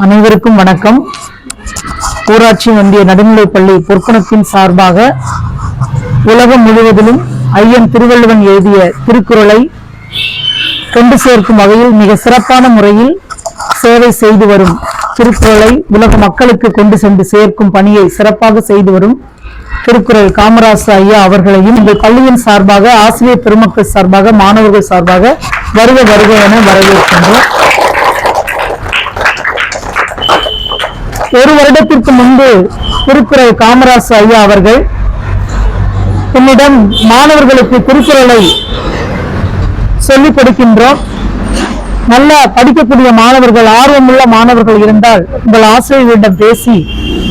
அனைவருக்கும் வணக்கம். ஊராட்சி ஒன்றிய நடுநிலைப்பள்ளி பொற்குணத்தின் சார்பாக உலகம் முழுவதிலும் ஐயன் திருவள்ளுவன் எழுதிய திருக்குறளை கொண்டு சேர்க்கும் வகையில் மிக சிறப்பான முறையில் சேவை செய்து வரும் திருக்குறளை உலக மக்களுக்கு கொண்டு சென்று சேர்க்கும் பணியை சிறப்பாக செய்து வரும் திருக்குறள் காமராசு ஐயா அவர்களையும் இந்த பள்ளியின் சார்பாக ஆசிரியர் பெருமக்கள் சார்பாக மாணவர்கள் சார்பாக வருக வருக என வரவேற்கின்றோம். ஒரு வருடத்திற்கு முன்பு திருக்குறள் காமராஜ் ஐயா அவர்கள் என்னிடம் மாணவர்களுக்கு திருக்குறளை சொல்லிக் கொடுக்கின்றோம். நல்லா படிக்கக்கூடிய மாணவர்கள் ஆர்வமுள்ள மாணவர்கள் இருந்தால் உங்கள் ஆசிரியர்களிடம் பேசி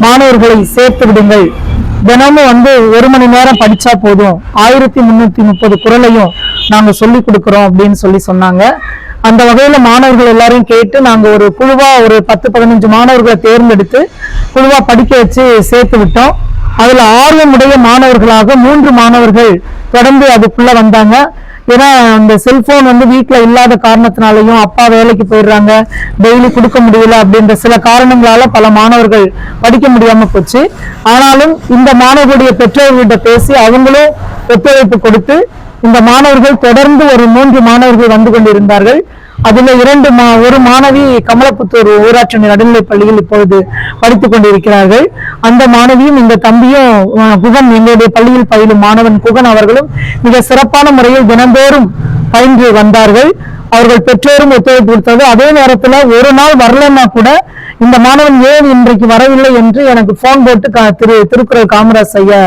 மாணவர்களை சேர்த்து விடுங்கள். தினமும் வந்து ஒரு மணி நேரம் படிச்சா போதும். ஆயிரத்தி முன்னூத்தி முப்பது குறளையும் நாங்க சொல்லி கொடுக்கிறோம் அப்படின்னு சொல்லி சொன்னாங்க. அந்த வகையில மாணவர்கள் எல்லாரையும் கேட்டு நாங்க ஒரு குழுவா ஒரு பத்து பதினஞ்சு மாணவர்களை தேர்ந்தெடுத்து குழுவா படிக்க வச்சு சேர்த்து விட்டோம். அதுல ஆர்வமுடைய மாணவர்களாக மூன்று மாணவர்கள் தொடர்ந்து அதுக்குள்ள வந்தாங்க. ஏன்னா அந்த செல்போன் வந்து வீட்டில் இல்லாத காரணத்தினாலையும் அப்பா வேலைக்கு போயிடுறாங்க டெய்லி கொடுக்க முடியல அப்படின்ற சில காரணங்களால பல மாணவர்கள் படிக்க முடியாம போச்சு. ஆனாலும் இந்த மாணவர்களுடைய பெற்றோர்கிட்ட பேசி அவங்களும் ஒத்துழைப்பு கொடுத்து இந்த மாணவர்கள் தொடர்ந்து ஒரு மூன்று மாணவர்கள் வந்து கொண்டிருந்தார்கள். அதுல இரண்டு மா ஒரு மாணவி கமலப்புத்தூர் ஊராட்சி நடுநிலைப் பள்ளியில் இப்பொழுது படித்துக் கொண்டிருக்கிறார்கள். அந்த மாணவியும் இந்த தம்பியும் குகன் எங்களுடைய பள்ளியில் பயிலும் மாணவன் குகன் அவர்களும் மிக சிறப்பான முறையில் தினந்தோறும் பயின்று வந்தார்கள். அவர்கள் பெற்றோரும் ஒத்துழைப்பு கொடுத்தது அதே நேரத்துல ஒரு நாள் வரலன்னா கூட இந்த மாணவன் ஏன் இன்றைக்கு வரவில்லை என்று எனக்கு போன் போட்டு கா- திரு திருக்குறள் காமராஜ் ஐயா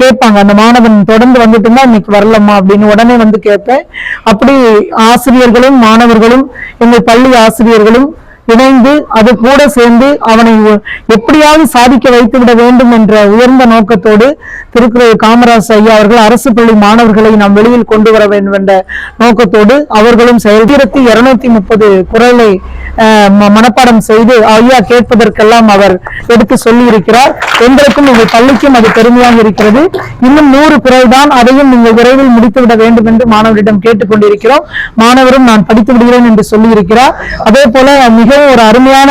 கேட்பாங்க. அந்த மாணவன் தொடர்ந்து வந்துட்டுன்னா இன்னைக்கு வரலம்மா அப்படின்னு உடனே வந்து கேட்பேன். அப்படி ஆசிரியர்களும் மாணவர்களும் எங்கள் பள்ளி ஆசிரியர்களும் இணைந்து அது கூட சேர்ந்து அவனை எப்படியாவது சாதிக்க வைத்து விட வேண்டும் என்ற உயர்ந்த நோக்கத்தோடு திருக்குறள் காமராஜ் ஐயா அவர்கள் அரசு பள்ளி மாணவர்களை நாம் வெளியில் கொண்டு வர வேண்டும் என்ற நோக்கத்தோடு அவர்களும் செயல்படுத்தி இருநூத்தி முப்பது குரலை மனப்பாடம் செய்து ஐயா கேட்பதற்கெல்லாம் அவர் எடுத்து சொல்லி இருக்கிறார் எங்களுக்கும் எங்கள் பள்ளிக்கும் அது பெருமையாக இருக்கிறது. இன்னும் நூறு பிறகுதான் தான் அதையும் நீங்கள் விரைவில் முடித்துவிட வேண்டும் என்று மாணவரிடம் கேட்டுக்கொண்டிருக்கிறோம் மாணவரும் நான் படித்து விடுகிறேன் என்று சொல்லி இருக்கிறார் அதே போல மிகவும் ஒரு அருமையான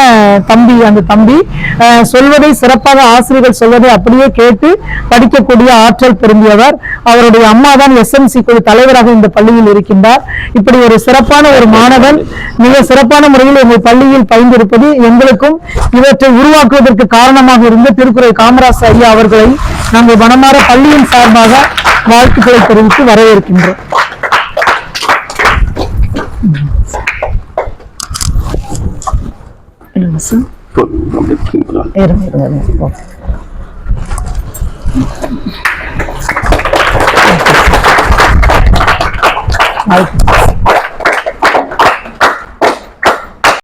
தம்பி அந்த தம்பி அஹ், சொல்வதை சிறப்பாக ஆசிரியர்கள் சொல்வதை அப்படியே கேட்டு படிக்கக்கூடிய ஆற்றல் பொருந்தியவர் அவருடைய அம்மா தான் எஸ்எம்சி குழு தலைவராக இந்த பள்ளியில் இருக்கின்றார். இப்படி ஒரு சிறப்பான ஒரு மாணவன் மிக சிறப்பான முறையில் எங்கள் பள்ளியில் பயின்றிருப்பது எங்களுக்கும் இவற்றை உருவாக்குவதற்கு காரணமாக இருந்த திருக்குறள் காமராஜ் ஐயா அவர்களை நாங்கள் மனமாற பள்ளியின் சார்பாக வாழ்த்துக்களை தெரிவித்து வரவேற்கின்றோம். இருங்க சார்.